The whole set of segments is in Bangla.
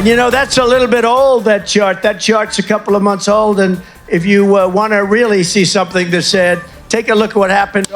And you know, that's a little bit old, that chart. That chart's a couple of months old. And if you uh, want to really see something that said, take a look at what happened.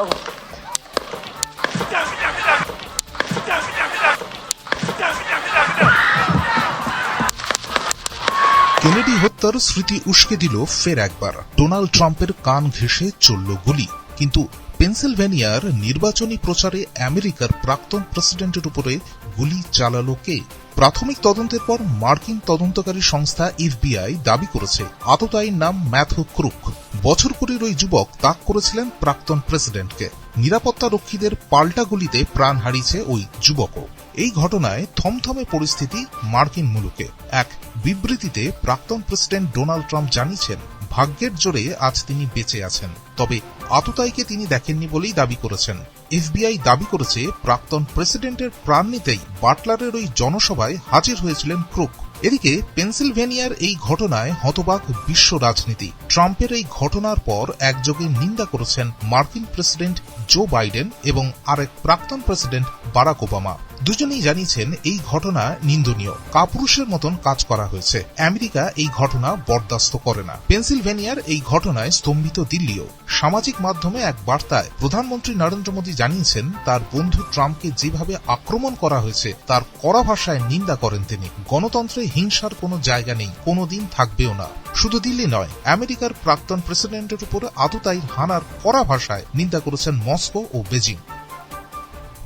Kennedy হত্যার স্মৃতি উস্কে দিল ফের একবার ডোনাল্ড ট্রাম্পের কান ঘেঁষে চলল গুলি কিন্তু পেনসিলভেনিয়ার নির্বাচনী প্রচারে আমেরিকার প্রাক্তন প্রেসিডেন্টের উপরে গুলি চালালো কে? প্রাথমিক তদন্তের পর মার্কিন তদন্তকারী সংস্থা এফবিআই দাবি করেছে, আততায়ীর নাম ম্যাথু ক্রুক। বছর কুড়ির ওই যুবক তাক করেছিলেন প্রাক্তন প্রেসিডেন্টকে। নিরাপত্তা রক্ষীদের পাল্টা গুলিতে প্রাণ হারিয়েছে ওই যুবকও। এই ঘটনায় থমথমে পরিস্থিতি মার্কিন মুলুকে। এক বিবৃতিতে প্রাক্তন প্রেসিডেন্ট ডোনাল্ড ট্রাম্প জানিয়েছেন, ভাগ্যের জোরে আজ তিনি বেঁচে আছেন। তবে আততায়ীকে তিনি দেখেননি বলেই দাবি করেছেন। এফবিআই দাবি করেছে, প্রাক্তন প্রেসিডেন্টের প্রাণ নিতেই বাটলারের ওই জনসভায় হাজির হয়েছিলেন ক্রুক। এদিকে পেনসিলভেনিয়ার এই ঘটনায় হতবাক বিশ্ব রাজনীতি। ট্রাম্পের এই ঘটনার পর একযোগে নিন্দা করেছেন মার্কিন প্রেসিডেন্ট জো বাইডেন এবং আরেক প্রাক্তন প্রেসিডেন্ট বারাক ওবামা। দুজনেই জানিয়েছেন এই ঘটনা নিন্দনীয়। কাপুরুষের মতন কাজ করা হয়েছে। আমেরিকা এই ঘটনা বরদাস্ত করে না। পেনসিলভেনিয়ার এই ঘটনায় স্তম্ভিত দিল্লিও। সামাজিক মাধ্যমে এক বার্তায় প্রধানমন্ত্রী নরেন্দ্র মোদী জানিয়েছেন, তার বন্ধু ট্রাম্পকে যেভাবে আক্রমণ করা হয়েছে, তার কড়া ভাষায় নিন্দা করেন তিনি। গণতন্ত্রে হিংসার কোনো জায়গা নেই, কোনোদিন থাকবেও না। শুধু দিল্লি নয়, আমেরিকার প্রাক্তন প্রেসিডেন্টের উপরে আততায়ীর হানার কড়া ভাষায় নিন্দা করেছেন মস্কো ও বেজিং।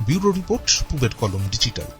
ব্যুরো রিপোর্ট পুবের কলম ডিজিটাল।